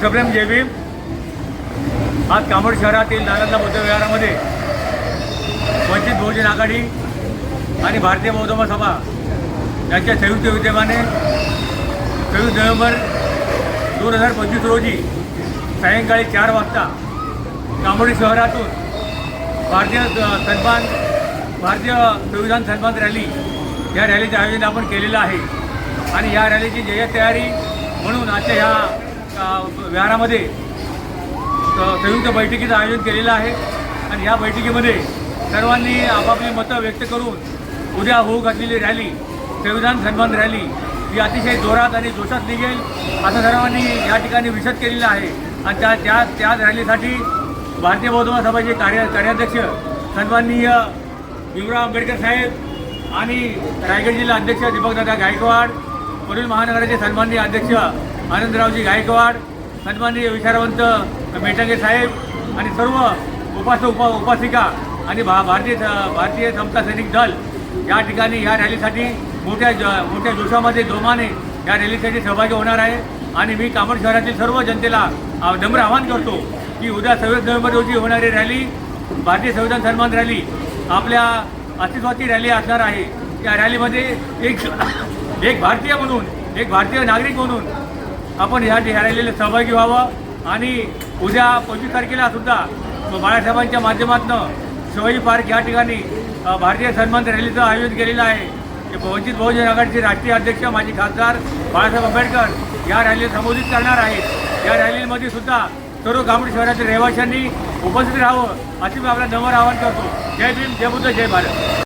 सप्रेम जय भीम आज कामोड शहरातील नालंदा बौद्ध विहारामध्ये. वंचित बहुजन आघाडी आणि भारतीय बौद्ध सभा. यांच्या संयुक्त विद्यमाने चोवीस नोव्हेंबर दोन हजार पंचवीस रोजी सायंकाळी चार वाजता कामोडी शहरातून भारतीय सन्मान भारतीय संविधान सन्मान रॅली या रॅलीचं आयोजन आपण केलेलं आहे. आणि या रॅलीची जय तयारी म्हणून आजच्या ह्या विहारामध्ये संयुक्त बैठकीचं आयोजन केलेलं आहे. आणि या बैठकीमध्ये सर्वांनी आपापली मतं व्यक्त करून उद्या होऊ घातलेली रॅली संविधान सन्मान रॅली ही अतिशय जोरात आणि जोशात निघेल असं सर्वांनी या ठिकाणी विशद केलेलं आहे. आणि त्या त्या त्याच रॅलीसाठी भारतीय बौद्ध सभाचे कार्य कार्याध्यक्ष सन्माननीय भीमराव आंबेडकर साहेब आणि रायगड जिल्हा अध्यक्ष दीपकदादा गायकवाड पुढील महानगराचे सन्माननीय अध्यक्ष आनंदरावजी गायकवाड सन्माननीय विचारवंत मेटांगे साहेब आणि सर्व उपास उपा उपासिका आणि भा भारतीय भारतीय समता सैनिक दल या ठिकाणी या रॅलीसाठी मोठ्या ज मोठ्या जोशामध्ये जोमाने या रॅलीसाठी सहभागी होणार आहे. आणि मी कामड शहरातील सर्व जनतेला नम्र आवाहन करतो की उद्या सव्वीस नोव्हेंबर रोजी होणारी रॅली भारतीय संविधान सन्मान रॅली आपल्या अस्तित्वाची रॅली असणार आहे. या रॅलीमध्ये एक एक भारतीय म्हणून एक भारतीय नागरिक म्हणून आपण ह्या ह्या रॅलीला सहभागी व्हावं आणि उद्या पंचवीस तारखेला सुद्धा बाळासाहेबांच्या माध्यमातून शिवाजी पार्क या ठिकाणी भारतीय सन्मान रॅलीचं आयोजन केलेलं आहे. वंचित बहुजन आघाडीचे राष्ट्रीय अध्यक्ष माजी खासदार बाळासाहेब आंबेडकर या रॅलीला संबोधित करणार आहेत. या रॅलीमध्ये सुद्धा सर्व कामडी शहरातील रहिवाशांनी उपस्थित राहावं अशी मी आपल्या नम्र आवाहन करतो. जय भीम जय बुद्ध जय भारत.